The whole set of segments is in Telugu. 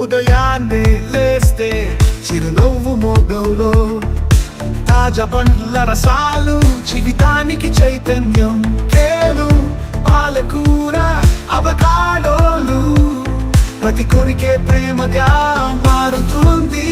ఉదయాన్నే లేస్తే చిరునవ్వు మోగంలో తాజా పండ్ల రసాలు జీవితానికి చైతన్యం కేలు పాలకూర అవకాడోలు. ప్రతి కొరికే ప్రేమగా మారుతుంది.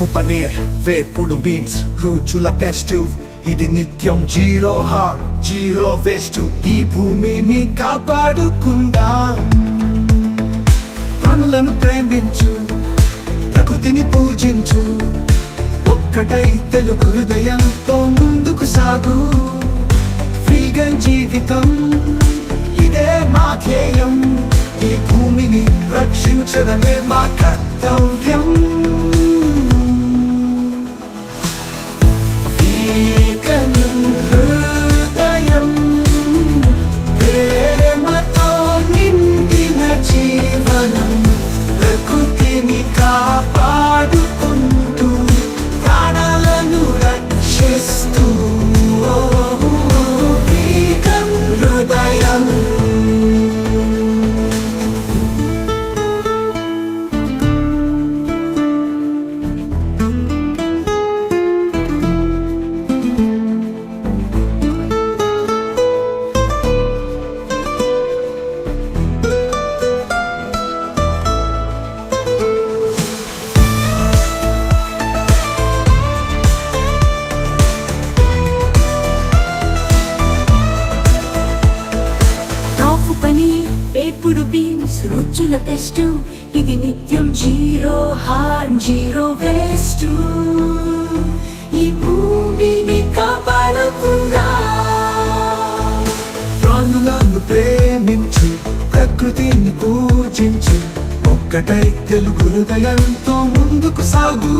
ట్రోఫు పనీర్ వేపుడు బీన్స్ రుచుల టెస్ట్ ఇది నిత్యం జీరో హార్ జీరో వేస్ట్ ఈ భూమిని కాపాడుకుందా? పనులను ప్రేమించు ప్రకృతిని పూజించు. ఒక్కటై తెలుగు హృదయంతో ముందుకు సాగు. ఫ్రీగా జీవితం ఇదే మా ధ్యేయం. ఈ భూమిని రక్షించడమే మా కర్తవ్యం. ఇప్పుడు బీన్స్ రుచుల టెస్ట్ ఇది నిత్యం జీరో హార్మ్ జీరో వేస్ట్. ఈ భూమిని కాపాడకుండా. ప్రాణులను ప్రేమించు ప్రకృతిని పూజించు. ఒక్కటై తెలుగు హృదయంతో ముందుకు సాగు.